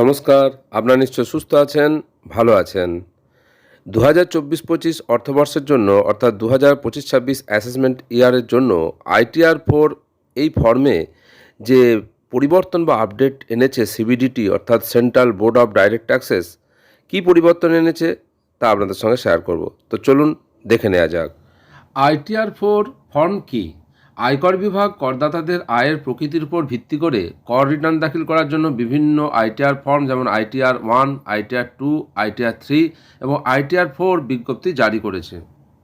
নমস্কার, আপনারা নিশ্চয় সুস্থ আছেন, ভালো আছেন। দু হাজার চব্বিশ পঁচিশ অর্থবর্ষের জন্য, অর্থাৎ দু হাজার পঁচিশ ছাব্বিশ অ্যাসেসমেন্ট ইয়ারের জন্য আইটিআর ফোর এই ফর্মে যে পরিবর্তন বা আপডেট এনেছে সিবিডিটি অর্থাৎ central board of direct taxes কী পরিবর্তন এনেছে তা আপনাদের সঙ্গে শেয়ার করব। তো চলুন দেখে নেওয়া যাক। আইটিআর ফোর ফর্ম কি? আয়কর বিভাগ করদাতাদের আয়ের প্রকৃতির উপর ভিত্তি করে কর রিটার্ন দাখিল করার জন্য বিভিন্ন আইটিআর ফর্ম যেমন ITR one, ITR two, ITR three এবং আইটিআর ফোর বিজ্ঞপ্তি জারি করেছে।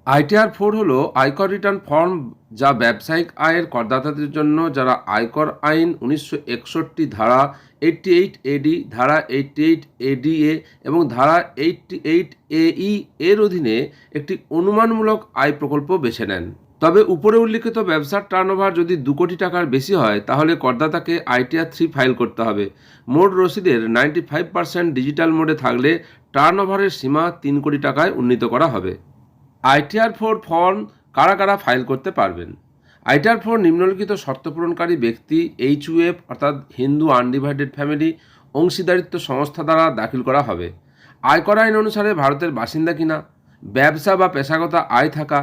আইটিআর ফোর হলো আয়কর রিটার্ন ফর্ম যা ব্যবসায়িক আয়ের করদাতাদের জন্য যারা আয়কর আইন উনিশশো একষট্টি ধারা এইটটি এইট এডি ধারা এইটটি এইট এডিএ এবং ধারা এইটটি এইট এই এর অধীনে একটি অনুমানমূলক আয় প্রকল্প বেছে নেন। তবে উপরে উল্লিখিত ব্যবসার টার্নওভার যদি দু কোটি টাকার বেশি হয়, তাহলে করদাতাকে আইটিআর থ্রি ফাইল করতে হবে। মোট রসিদের নাইনটি ফাইভ পার্সেন্ট ডিজিটাল মোডে থাকলে টার্নওভারের সীমা তিন কোটি টাকায় উন্নীত করা হবে। আইটিআর ফোর ফর্ম কারা কারা ফাইল করতে পারবেন? আইটিআর ফোর নিম্নলিখিত শর্ত পূরণকারী ব্যক্তি এইচইউএফ অর্থাৎ হিন্দু আনডিভাইডেড ফ্যামিলি অংশীদারিত্ব সংস্থা দ্বারা দাখিল করা হবে। আয়কর আইন অনুসারে ভারতের বাসিন্দা কিনা? ব্যবসা বা পেশাগত আয় থাকা?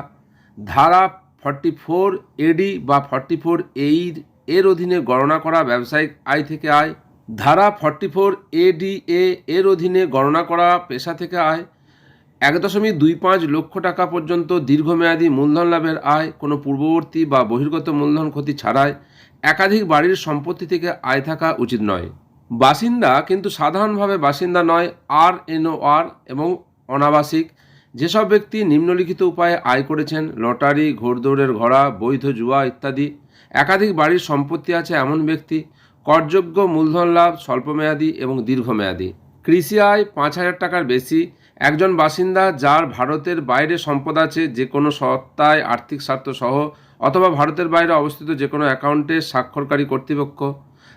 ধারা ফর্টি ফোর এডি বা ফর্টি ফোর এইর এর অধীনে গণনা করা ব্যবসায়িক আয় থেকে আয়, ধারা ফর্টি ফোর এডিএ এর অধীনে গণনা করা পেশা থেকে আয়, এক দশমিক দুই পাঁচ লক্ষ টাকা পর্যন্ত দীর্ঘমেয়াদী মূলধন লাভের আয়, কোনো পূর্ববর্তী বা বহির্গত মূলধন ক্ষতি ছাড়াই একাধিক বাড়ির সম্পত্তি থেকে আয় থাকা উচিত নয়। বাসিন্দা কিন্তু সাধারণভাবে বাসিন্দা নয় আর এনওআর এবং অনাবাসিক। যেসব ব্যক্তি নিম্নলিখিত উপায়ে আয় করেছেন, লটারি, ঘোড়দৌড়ের ঘোড়া, বৈধ জুয়া ইত্যাদি, একাধিক বাড়ির সম্পত্তি আছে এমন ব্যক্তি, করযোগ্য মূলধন লাভ স্বল্পমেয়াদী এবং দীর্ঘমেয়াদী। কৃষি আয় পাঁচ হাজার টাকার বেশি, একজন বাসিন্দা যার ভারতের বাইরে সম্পদ আছে যে কোনো সত্তায় আর্থিক স্বার্থ সহ অথবা ভারতের বাইরে অবস্থিত যে কোনো অ্যাকাউন্টে স্বাক্ষরকারী কর্তৃপক্ষ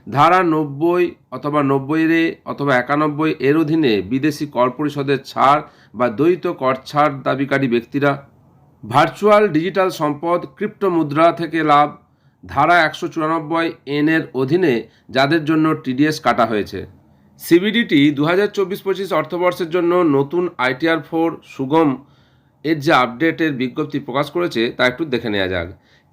ধারা নব্বই অথবা নব্বই রে অথবা একানব্বই এর অধীনে বিদেশি কর পরিষদের ছাড় বা দ্বৈত কর ছাড় দাবিকারী ব্যক্তিরা ভার্চুয়াল ডিজিটাল সম্পদ, ক্রিপ্টো মুদ্রা থেকে লাভ, ধারা একশো চুরানব্বই এনের অধীনে যাদের জন্য টিডিএস কাটা হয়েছে। সিবিডিটি দু হাজার চব্বিশ পঁচিশ অর্থবর্ষের জন্য নতুন আইটিআর ফোর সুগম এর যে আপডেটের বিজ্ঞপ্তি প্রকাশ করেছে তা একটু দেখে নেওয়া যাক।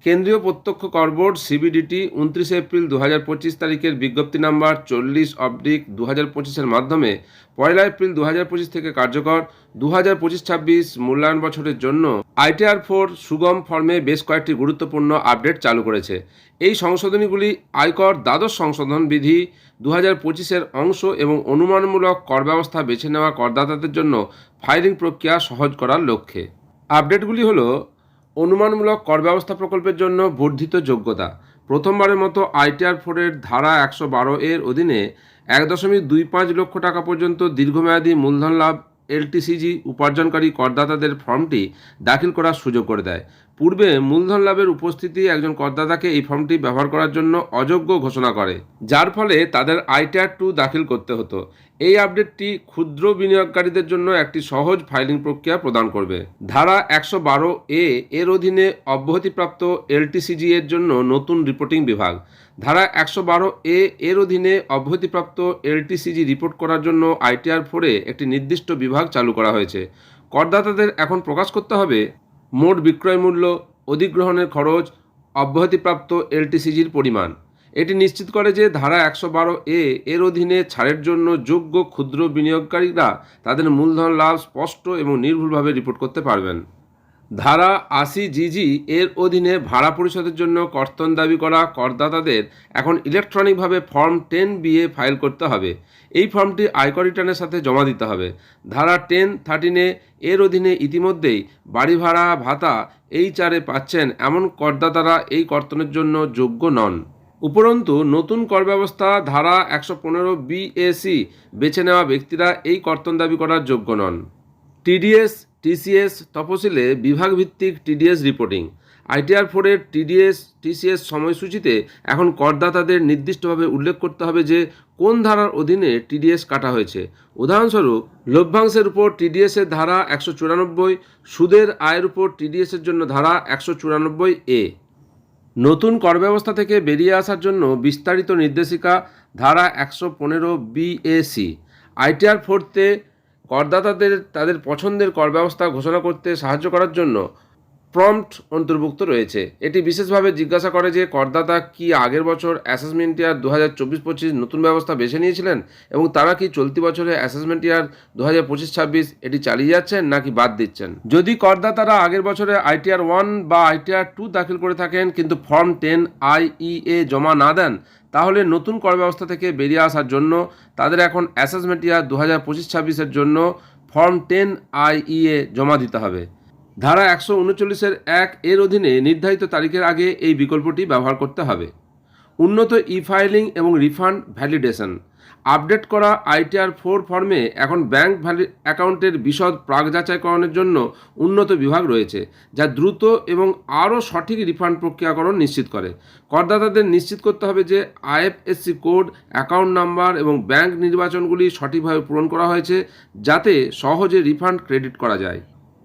কেন্দ্রীয় প্রত্যক্ষ কর বোর্ড সিবিডিটি উনত্রিশে এপ্রিল দু হাজার পঁচিশ তারিখের বিজ্ঞপ্তি নাম্বার চল্লিশ অবডিক দু হাজার পঁচিশের মাধ্যমে পয়লা এপ্রিল দু হাজার পঁচিশ থেকে কার্যকর দু হাজার পঁচিশ ছাব্বিশ মূল্যায়ন বছরের জন্য আইটিআর ফোর সুগম ফর্মে বেশ কয়েকটি গুরুত্বপূর্ণ আপডেট চালু করেছে। এই সংশোধনীগুলি আয়কর দ্বাদশ সংশোধন বিধি দু হাজার পঁচিশের অংশ এবং অনুমানমূলক কর ব্যবস্থা বেছে নেওয়া করদাতাদের জন্য ফাইলিং প্রক্রিয়া সহজ করার লক্ষ্যে। আপডেটগুলি হলো অনুমানমূলক কর ব্যবস্থা প্রকল্পের জন্য বর্ধিত যোগ্যতা। প্রথমবারের মতো আইটিআর ফোরের ধারা একশো বারো এর অধীনে এক দশমিক দুই পাঁচ লক্ষ টাকা পর্যন্ত দীর্ঘমেয়াদী মূলধন লাভ, এলটিসিজি উপার্জনকারী করদাতাদের ফর্মটি দাখিল করার সুযোগ করে দেয়। পূর্বে মূলধন লাভের উপস্থিতি একজন করদাতাকে এই ফর্মটি ব্যবহার করার জন্য অযোগ্য ঘোষণা করে, যার ফলে তাদের আইটিআর টু দাখিল করতে হতো। এই আপডেটটি ক্ষুদ্র বিনিয়োগকারীদের জন্য একটি সহজ ফাইলিং প্রক্রিয়া প্রদান করবে। ধারা একশো বারো এ এর অধীনে অব্যাহতিপ্রাপ্ত এলটিসিজি এর জন্য নতুন রিপোর্টিং বিভাগ। ধারা একশো বারো এ এর অধীনে অব্যাহতিপ্রাপ্ত এলটিসিজি রিপোর্ট করার জন্য আইটিআর ফোরে একটি নির্দিষ্ট বিভাগ চালু করা হয়েছে। করদাতাদের এখন প্রকাশ করতে হবে মোট বিক্রয় মূল্য, অধিগ্রহণের খরচ, অব্যাহতিপ্রাপ্ত এলটিসিজির পরিমাণ। এটি নিশ্চিত করে যে ধারা একশো বারো এ এর অধীনে ছাড়ের জন্য যোগ্য ক্ষুদ্র বিনিয়োগকারীরা তাদের মূলধন লাভ স্পষ্ট এবং নির্ভুলভাবে রিপোর্ট করতে পারবেন। ধারা আশি জিজি এর অধীনে ভাড়া পরিশোধের জন্য কর্তন দাবি করা করদাতাদের এখন ইলেকট্রনিকভাবে ফর্ম টেন বিএ ফাইল করতে হবে। এই ফর্মটি আয়কর রিটার্নের সাথে জমা দিতে হবে। ধারা টেন থার্টিনে এর অধীনে ইতিমধ্যেই বাড়ি ভাড়া, ভাতা এই চারে পাচ্ছেন এমন করদাতারা এই কর্তনের জন্য যোগ্য নন। উপরন্তু, নতুন কর ব্যবস্থা ধারা একশো পনেরো বিএসি বেছে নেওয়া ব্যক্তিরা এই কর্তন দাবি করার যোগ্য নন। টিডিএস টিসিএস তফসিলে বিভাগভিত্তিক টিডিএস রিপোর্টিং। আইটিআর ফোরের টিডিএস, টিসিএস সময়সূচিতে এখন করদাতাদের নির্দিষ্টভাবে উল্লেখ করতে হবে যে কোন ধারার অধীনে টিডিএস কাটা হয়েছে। উদাহরণস্বরূপ, লভ্যাংশের উপর টিডিএসের ধারা একশো চুরানব্বই, সুদের আয়ের উপর টিডিএসের জন্য ধারা একশো চুরানব্বই এ। নতুন কর ব্যবস্থা থেকে বেরিয়ে আসার জন্য বিস্তারিত নির্দেশিকা ধারা একশো পনেরো বিএসি আইটিআর ফোরতে করদাতাদের তাদের পছন্দের কর ব্যবস্থা ঘোষণা করতে সাহায্য করার জন্য প্রম্পট অন্তর্ভুক্ত রয়েছে। এটি বিশেষভাবে জিজ্ঞাসা করে যে করদাতা কি আগের বছর অ্যাসেসমেন্ট ইয়ার দু হাজার চব্বিশ পঁচিশ নতুন ব্যবস্থা বেছে নিয়েছিলেন এবং তারা কি চলতি বছরে অ্যাসেসমেন্ট ইয়ার দু হাজার পঁচিশ ছাব্বিশ এটি চালিয়ে যাচ্ছেন নাকি বাদ দিচ্ছেন? যদি করদাতারা আগের বছরে আইটিআর ওয়ান বা আইটিআর টু দাখিল করে থাকেন কিন্তু ফর্ম টেন আইইএ জমা না দেন, তাহলে নতুন কর ব্যবস্থা থেকে বেরিয়ে আসার জন্য তাদের এখন অ্যাসেসমেন্ট ইয়ার দু হাজার পঁচিশ ছাব্বিশের জন্য ফর্ম টেন আইইএ জমা দিতে হবে। ধারা একশো উনচল্লিশের এক এর অধীনে নির্ধারিত তারিখের আগে এই বিকল্পটি ব্যবহার করতে হবে। উন্নত ই ফাইলিং এবং রিফান্ড ভ্যালিডেশন আপডেট করা আইটিআর ফোর ফর্মে এখন ব্যাংক ভ্যালি অ্যাকাউন্টের বিশদ প্রাক যাচাইকরণের জন্য উন্নত বিভাগ রয়েছে, যা দ্রুত এবং আরও সঠিক রিফান্ড প্রক্রিয়াকরণ নিশ্চিত করে। করদাতাদের নিশ্চিত করতে হবে যে আইএফএসসি কোড, অ্যাকাউন্ট নাম্বার এবং ব্যাংক নির্বাচনগুলি সঠিকভাবে পূরণ করা হয়েছে, যাতে সহজে রিফান্ড ক্রেডিট করা যায়।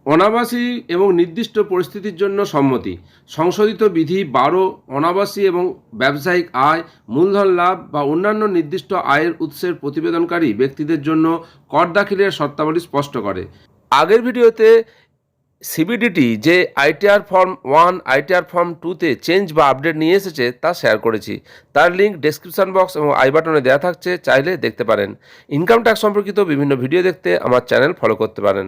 অনাবাসী এবং নির্দিষ্ট পরিস্থিতির জন্য সম্মতি। সংশোধিত বিধি বারো, অনাবাসী এবং ব্যবসায়িক আয়, মূলধন লাভ বা অন্যান্য নির্দিষ্ট আয়ের উৎসের প্রতিবেদনকারী ব্যক্তিদের জন্য কর দাখিলের শর্তাবলী স্পষ্ট করে। আগের ভিডিওতে সিবিডিটি যে ITR form one ITR form টুতে চেঞ্জ বা আপডেট নিয়ে এসেছে তা শেয়ার করেছি। তার লিঙ্ক ডেসক্রিপশন বক্স এবং আই বাটনে দেওয়া থাকছে, চাইলে দেখতে পারেন। ইনকাম ট্যাক্স সম্পর্কিত বিভিন্ন ভিডিও দেখতে আমার চ্যানেল ফলো করতে পারেন।